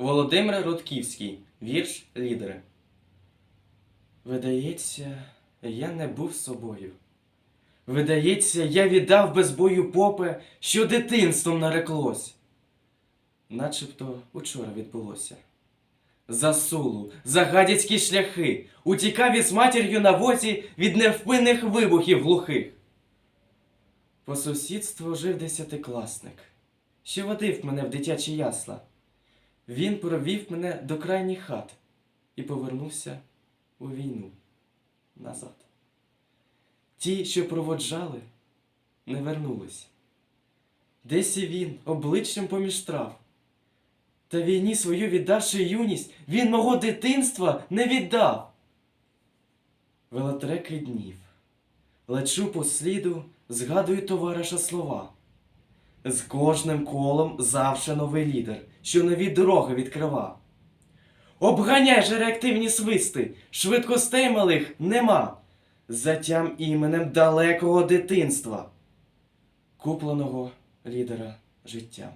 Володимир Рудківський. Вірш лідери. Видається, я не був собою. Видається, я віддав без бою попе, що дитинством нареклось. Начебто учора відбулося. За сулу, за гадяцькі шляхи, утікав із матір'ю на возі від невпинних вибухів глухих. По сусідству жив десятикласник, що водив мене в дитячі ясла. Він провів мене до крайніх хат і повернувся у війну назад. Ті, що проводжали, не вернулись. Десь і він обличчям поміж трав. Та війні свою віддавши юність, він мого дитинства не віддав. Велотреки днів. Лечу по сліду, згадую товариша слова. З кожним колом завше новий лідер, що нові дороги відкрива. Обганяй же реактивні свисти, швидкостей малих нема. Затям іменем далекого дитинства, купленого лідера життям.